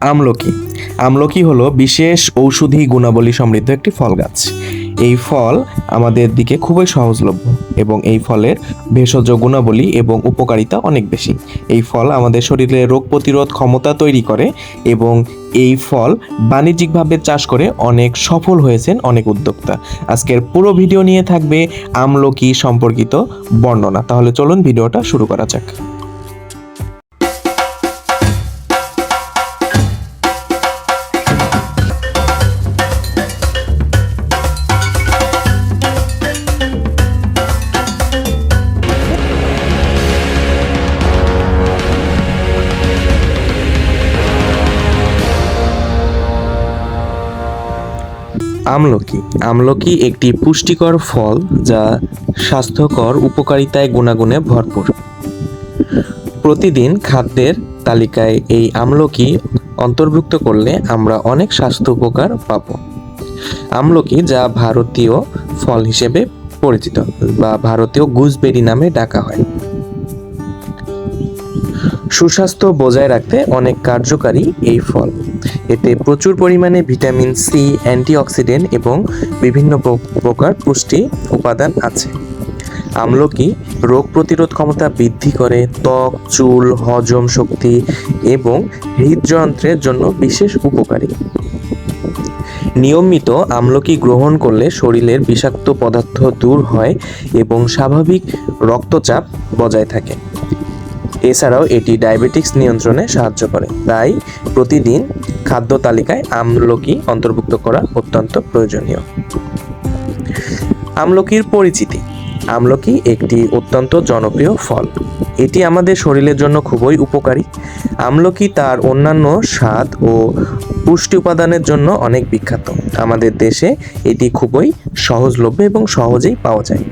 আমলকি। আমলকি হলো বিশেষ ঔষধি গুণাবলী সমৃদ্ধ একটি ফল গাছ। এই ফল আমাদের দিকে খুবই সহজলভ্য এবং এই ফলের ভেষজ গুণাবলী এবং উপকারিতা অনেক বেশি। এই ফল আমাদের শরীরে রোগ প্রতিরোধ ক্ষমতা তৈরি করে এবং এই ফল বাণিজ্যিকভাবে চাষ করে অনেক সফল হয়েছেন অনেক উদ্যোক্তা। আজকের পুরো ভিডিও নিয়ে থাকবে আমলকি সম্পর্কিত বর্ণনা। তাহলে চলুন ভিডিওটা শুরু করা যাক। আমলকি। আমলকি একটি পুষ্টিকর ফল যা স্বাস্থ্যকর উপকারিতায় গুণাগুণে ভরপুর। প্রতিদিন খাদ্যের তালিকায় এই আমলকি অন্তর্ভুক্ত করলে আমরা অনেক স্বাস্থ্য উপকার পাব। আমলকি যা ভারতীয় ফল হিসেবে পরিচিত বা ভারতীয় গুজবেরি নামে ডাকা হয়। সুস্বাস্থ্য বজায় রাখতে অনেক কার্যকারী এই ফল। এতে প্রচুর পরিমাণে ভিটামিন সি অ্যান্টিঅক্সিডেন্ট এবং বিভিন্ন প্রকার পুষ্টি উপাদান আছে। আমলকি রোগ প্রতিরোধ ক্ষমতা বৃদ্ধি করে, ত্বক, চুল, হজম শক্তি এবং হৃদযন্ত্রের জন্য বিশেষ উপকারী। নিয়মিত আমলকি গ্রহণ করলে শরীরের বিষাক্ত পদার্থ দূর হয় এবং স্বাভাবিক রক্তচাপ বজায় থাকে? এছাড়াও এটি ডায়াবেটিক্স নিয়ন্ত্রণে সাহায্য করে। তাই প্রতিদিন খাদ্য তালিকায় আমলকি অন্তর্ভুক্ত করা অত্যন্ত প্রয়োজনীয়। আমলকির পরিচিতি। আমলকি একটি অত্যন্ত জনপ্রিয় ফল। এটি আমাদের শরীরের জন্য খুবই উপকারী। আমলকি তার অন্যান্য স্বাদ ও পুষ্টি উপাদানের জন্য অনেক বিখ্যাত। আমাদের দেশে এটি খুবই সহজলভ্য এবং সহজেই পাওয়া যায়।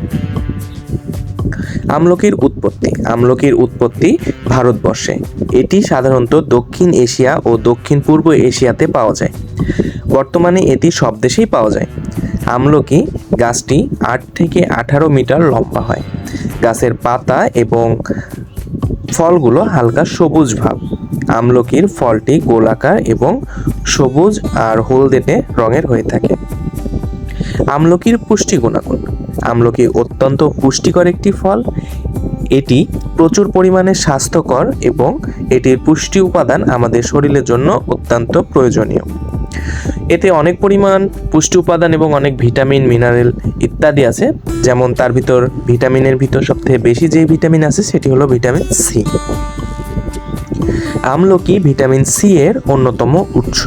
আমলকির উৎপত্তি আমলকির উৎপত্তি ভারতবর্ষে। এটি সাধারণত দক্ষিণ এশিয়া ও দক্ষিণ পূর্ব এশিয়াতে পাওয়া যায়। বর্তমানে এটি সব দেশেই পাওয়া যায়। আমলকি গাছটি আট থেকে আঠারো মিটার লম্বা হয়। গাছের পাতা এবং ফলগুলো হালকা সবুজ ভাব। আমলকির ফলটি গোলাকার এবং সবুজ আর হলদেটে রঙের হয়ে থাকে। আমলকির পুষ্টি গুণাগুণ। আমলকি অত্যন্ত পুষ্টিকর একটি ফল। এটি প্রচুর পরিমাণে স্বাস্থ্যকর এবং এটির পুষ্টি উপাদান আমাদের শরীরের জন্য অত্যন্ত প্রয়োজনীয়। এতে অনেক পরিমাণ পুষ্টি উপাদান এবং অনেক ভিটামিন, মিনারেল ইত্যাদি আছে। যেমন তার ভিতর ভিটামিনের ভিতর সবথেকে বেশি যে ভিটামিন আছে সেটি হলো ভিটামিন সি। আমলকি ভিটামিন সি এর অন্যতম উৎস।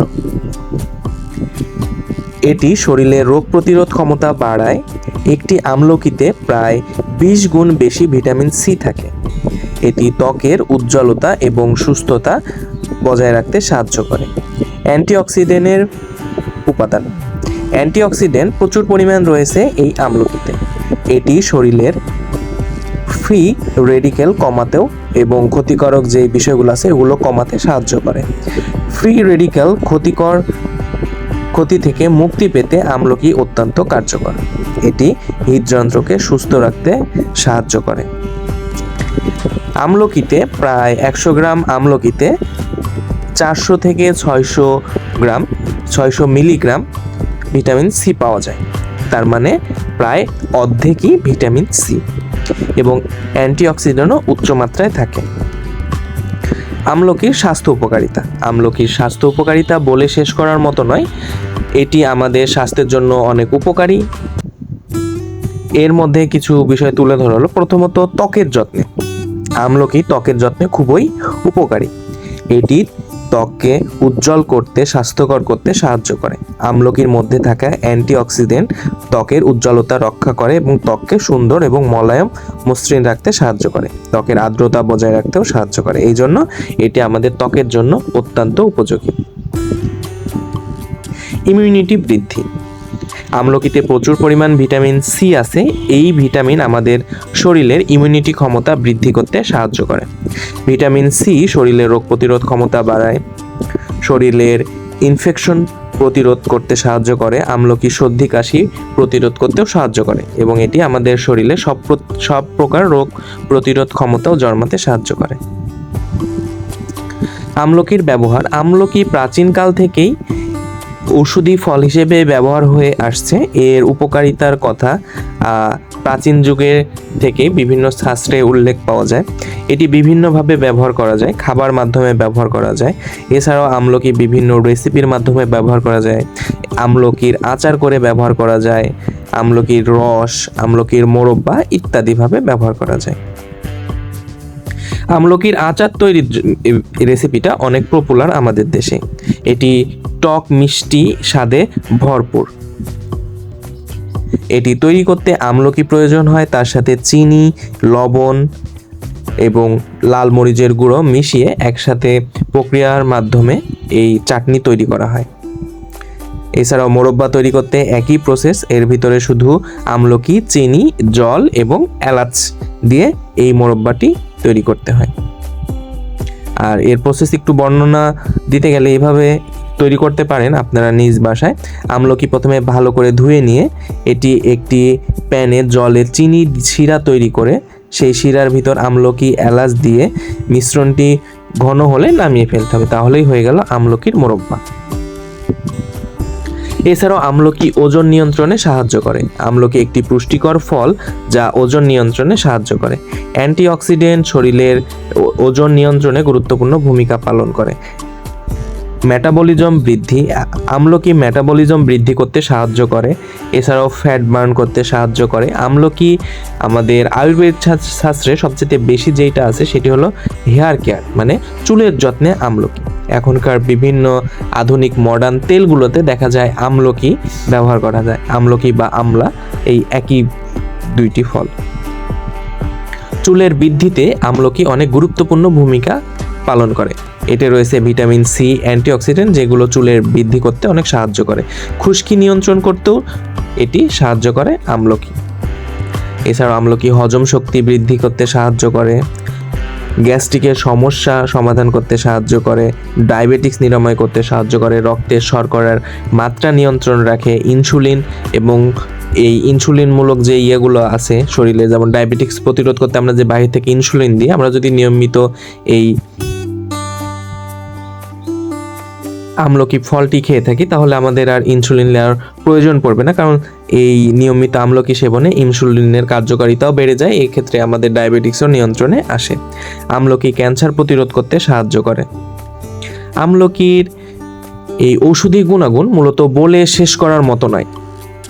এটি শরীরের রোগ প্রতিরোধ ক্ষমতা বাড়ায় একটি আমলকিতে প্রায় বিশ গুণ বেশি ভিটামিন সি থাকে। এটি ত্বকের উজ্জ্বলতা এবং সুস্থতা বজায় রাখতে সাহায্য করে। অ্যান্টিঅক্সিডেন্টের উপাদান। অ্যান্টিঅক্সিডেন্ট প্রচুর পরিমাণ রয়েছে এই আমলকিতে। এটি শরীরের ফ্রি রেডিকেল কমাতেও এবং ক্ষতিকারক যে বিষয়গুলো আছে এগুলো কমাতে সাহায্য করে। ফ্রি রেডিকেল ক্ষতিকর ক্ষতি থেকে মুক্তি পেতে আমলকি অত্যন্ত কার্যকর। এটি হৃদযন্ত্রকে সুস্থ রাখতে সাহায্য করে। আমলকিতে প্রায় একশো গ্রাম আমলকিতে চারশো থেকে ছয়শো গ্রাম, ছয়শো মিলিগ্রাম ভিটামিন সি পাওয়া যায়। তার মানে প্রায় অর্ধেকই ভিটামিন সি এবং অ্যান্টিঅক্সিডেন্টও উচ্চ মাত্রায় থাকে। আমলকির স্বাস্থ্য উপকারিতা। আমলকির স্বাস্থ্য উপকারিতা বলে শেষ করার মতো নয়। এটি আমাদের স্বাস্থ্যের জন্য অনেক উপকারী। এর মধ্যে কিছু বিষয় তুলে ধরা হলো। প্রথমত ত্বকের যত্নে। আমলকি ত্বকের যত্নে খুবই উপকারী। এটি ত্বককে উজ্জ্বল করতে, স্বাস্থ্যকর করতে সাহায্য করে। আমলকির মধ্যে থাকা অ্যান্টিঅক্সিডেন্ট ত্বকের উজ্জ্বলতা রক্ষা করে এবং ত্বককে সুন্দর এবং মলায়ম মসৃণ রাখতে সাহায্য করে। ত্বকের আর্দ্রতা বজায় রাখতেও সাহায্য করে। এই জন্য এটি আমাদের ত্বকের জন্য অত্যন্ত উপযোগী। ইমিউনিটি বৃদ্ধি। আমলকিতে প্রচুর পরিমাণ ভিটামিন সি আছে, এই ভিটামিন আমাদের শরীরের ইমিউনিটি ক্ষমতা বৃদ্ধি করতে সাহায্য করে। ভিটামিন সি শরীরের রোগ প্রতিরোধ ক্ষমতা বাড়ায়, শরীরের ইনফেকশন প্রতিরোধ করতে সাহায্য করে, আমলকি সর্দি কাশি প্রতিরোধ করতেও সাহায্য করে এবং এটি আমাদের শরীরে সব সব প্রকার রোগ প্রতিরোধ ক্ষমতাও জন্মাতে সাহায্য করে। আমলকির ব্যবহার, আমলকি প্রাচীনকাল থেকেই ঔষধি ফল হিসেবে ব্যবহার হয়ে আসছে। এর উপকারিতার কথা প্রাচীন যুগে থেকে বিভিন্ন শাস্ত্রে উল্লেখ পাওয়া যায়। এটি বিভিন্নভাবে ব্যবহার করা যায়, খাবার মাধ্যমে ব্যবহার করা যায়। এছাড়াও আমলকি বিভিন্ন রেসিপির মাধ্যমে ব্যবহার করা যায়। আমলকির আচার করে ব্যবহার করা যায়, আমলকির রস, আমলকির মোরব্বা ইত্যাদিভাবে ব্যবহার করা যায়। আমলকির আচার তৈরির রেসিপিটা অনেক পপুলার আমাদের দেশে। এটি টক মিষ্টি স্বাদে ভরপুর। এটি তৈরি করতে আমলকি প্রয়োজন হয়, তার সাথে চিনি, লবণ এবং লাল মরিচের গুঁড়ো মিশিয়ে একসাথে প্রক্রিয়ার মাধ্যমে এই চাটনি তৈরি করা হয়। এছাড়াও মোরব্বা তৈরি করতে একই প্রসেস এর ভিতরে শুধু আমলকি, চিনি, জল এবং এলাচ দিয়ে এই মোরব্বাটি তৈরি করতে হয়। আর এর প্রসেস একটু বর্ণনা দিতে গেলে এইভাবে তৈরি করতে পারেন আপনারা নিজ বাসায়। আমলকি প্রথমে ভালো করে ধুয়ে নিয়ে এটি একটি প্যানে জলে চিনি শিরা তৈরি করে সেই শিরার ভিতর আমলকি এলাচ দিয়ে মিশ্রণটি ঘন হলে নামিয়ে ফেলতে হবে। তাহলেই হয়ে গেল আমলকির মোরব্বা। এছাড়াও আমলকি ওজন নিয়ন্ত্রণে সাহায্য করে। আমলকি একটি পুষ্টিকর ফল যা ওজন নিয়ন্ত্রণে সাহায্য করে। অ্যান্টিঅক্সিডেন্ট শরীরের ওজন নিয়ন্ত্রণে গুরুত্বপূর্ণ ভূমিকা পালন করে। মেটাবলিজম বৃদ্ধি, আমলকি মেটাবলিজম বৃদ্ধি করতে সাহায্য করে, এছাড়াও ফ্যাট বার্ন করতে সাহায্য করে। আমলকি আমাদের আয়ুর্বেদ শাস- শাস্ত্রে সবচেয়ে বেশি যেইটা আছে সেটি হলো হেয়ার কেয়ার মানে চুলের যত্নে আমলকি। এখনকার বিভিন্ন আধুনিক মডার্ন তেলগুলোতে দেখা যায় আমলকি ব্যবহার করা যায়, আমলকি বা আমলা, এই একই দুইটি ফল। চুলের বৃদ্ধিতে আমলকি অনেক গুরুত্বপূর্ণ ভূমিকা পালন করে। এতে রয়েছে ভিটামিন সি, অ্যান্টিঅক্সিডেন্ট, যেগুলো চুলের বৃদ্ধি করতে অনেক সাহায্য করে। খুশকি নিয়ন্ত্রণ করতেও এটি সাহায্য করে আমলকি। এছাড়াও আমলকি হজম শক্তি বৃদ্ধি করতে সাহায্য করে, গ্যাস্ট্রিকের সমস্যা সমাধান করতে সাহায্য করে, ডায়াবেটিক্স নিরাময় করতে সাহায্য করে, রক্তের শর্করার মাত্রা নিয়ন্ত্রণ রাখে, ইনসুলিন এবং এই ইনসুলিনমূলক যে ইয়েগুলো আছে শরীরে, যেমন ডায়াবেটিক্স প্রতিরোধ করতে আমরা যে বাইরে থেকে ইনসুলিন দিই, আমরা যদি নিয়মিত এই আমলকি ফলটি খেয়ে থাকি, তাহলে আমাদের আর ইনসুলিন নেওয়ার প্রয়োজন পড়বে না, কারণ এই নিয়মিত আমলকি সেবনে ইনসুলিনের কার্যকারিতাও বেড়ে যায়, এক্ষেত্রে ক্ষেত্রে আমাদের ডায়াবেটিক্সও নিয়ন্ত্রণে আসে। আমলকি ক্যান্সার প্রতিরোধ করতে সাহায্য করে। আমলকির এই ঔষধি গুণাগুণ মূলত বলে শেষ করার মতো নয়।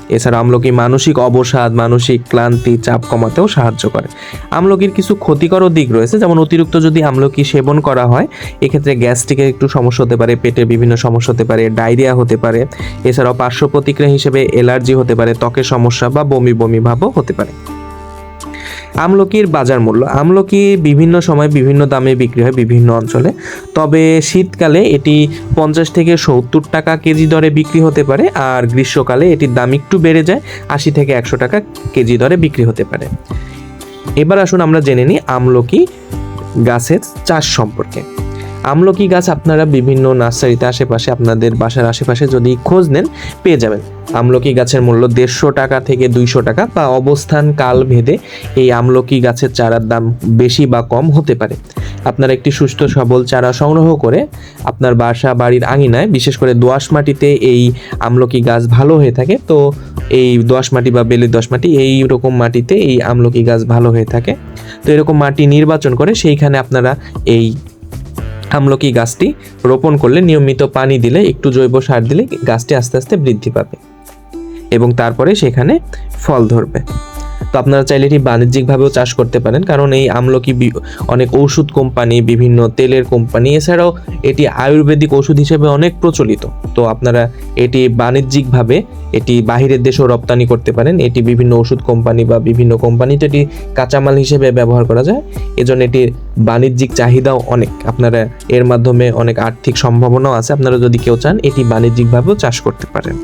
এছাড়া আমলকি মানসিক অবসাদ, মানসিক ক্লান্তি, চাপ কমাতেও সাহায্য করে। আমলকির কিছু ক্ষতিকর দিক রয়েছে, যেমন অতিরিক্ত যদি আমলকি সেবন করা হয়, এক্ষেত্রে গ্যাস্ট্রিকের একটু সমস্যা হতে পারে, পেটের বিভিন্ন সমস্যা হতে পারে, ডায়রিয়া হতে পারে। এছাড়াও পার্শ্ব প্রতিক্রিয়া হিসেবে অ্যালার্জি হতে পারে, ত্বকের সমস্যা বা বমি বমি ভাবও হতে পারে। আমলকির বাজার মূল্য। আমলকি বিভিন্ন সময় বিভিন্ন দামে বিক্রি হয় বিভিন্ন অঞ্চলে। তবে শীতকালে এটি পঞ্চাশ থেকে সত্তর টাকা কেজি দরে বিক্রি হতে পারে আর গ্রীষ্মকালে এটির দাম একটু বেড়ে যায়, আশি থেকে একশো টাকা কেজি দরে বিক্রি হতে পারে। এবার আসুন আমরা জেনে নিই আমলকি গাছের চাষ সম্পর্কে। আমলকি গাছ আপনারা বিভিন্ন নার্সারিতে, আশেপাশে আপনাদের বাসার আশেপাশে যদি খোঁজ নেন, পেয়ে যাবেন। আমলকি গাছের মূল্য দেড়শো টাকা থেকে দুইশো টাকা বা অবস্থান কাল ভেদে এই আমলকি গাছের চারার দাম বেশি বা কম হতে পারে। আপনারা একটি সুস্থ সবল চারা সংগ্রহ করে আপনার বাসা বাড়ির আঙিনায়, বিশেষ করে দোআঁশ মাটিতে এই আমলকি গাছ ভালো হয়ে থাকে, তো এই দোআঁশ মাটি বা বেলের দোআঁশ মাটি এই রকম মাটিতে এই আমলকি গাছ ভালো হয়ে থাকে। তো এরকম মাটি নির্বাচন করে সেইখানে আপনারা এই আমলকি গাছটি রোপণ করলে নিয়মিত পানি দিলে, একটু জৈব সার দিলে গাছটি আস্তে আস্তে বৃদ্ধি পাবে এবং তারপরে সেখানে ফল ধরবে। তো আপনারা চাইলে এটি বাণিজ্যিকভাবেও চাষ করতে পারেন। কারণ এই আমলকি অনেক ওষুধ কোম্পানি, বিভিন্ন তেলের কোম্পানি, এছাড়াও এটি আয়ুর্বেদিক ওষুধ হিসেবে অনেক প্রচলিত। তো আপনারা এটি বাণিজ্যিকভাবে এটি বাহিরের দেশেও রপ্তানি করতে পারেন। এটি বিভিন্ন ওষুধ কোম্পানি বা বিভিন্ন কোম্পানিতে এটি কাঁচামাল হিসেবে ব্যবহার করা যায়। এজন্য এটির বাণিজ্যিক চাহিদাও অনেক। আপনারা এর মাধ্যমে অনেক আর্থিক সম্ভাবনাও আছে। আপনারা যদি কেউ চান, এটি বাণিজ্যিকভাবেও চাষ করতে পারেন।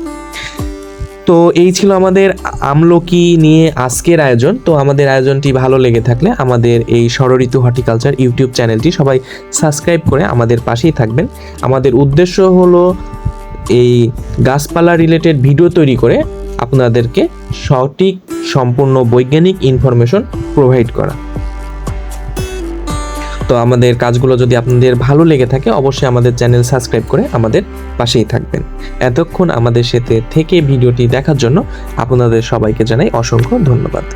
তো এই ছিল আমাদের আমলকি নিয়ে আজকের আয়োজন। তো আমাদের আয়োজনটি ভালো লেগে থাকলে আমাদের এই ষড়ঋতু হর্টিকালচার ইউটিউব চ্যানেলটি সবাই সাবস্ক্রাইব করে আমাদের পাশেই থাকবেন। আমাদের উদ্দেশ্য হলো এই গাছপালা রিলেটেড ভিডিও তৈরি করে আপনাদেরকে সঠিক, সম্পূর্ণ বৈজ্ঞানিক ইনফরমেশন প্রোভাইড করা। তো আমাদের কাজগুলো যদি আপনাদের ভালো লেগে থাকে, অবশ্যই আমাদের চ্যানেল সাবস্ক্রাইব করে আমাদের পাশেই থাকবেন। এতক্ষণ আমাদের সাথে থেকে ভিডিওটি দেখার জন্য আপনাদের সবাইকে জানাই অসংখ্য ধন্যবাদ।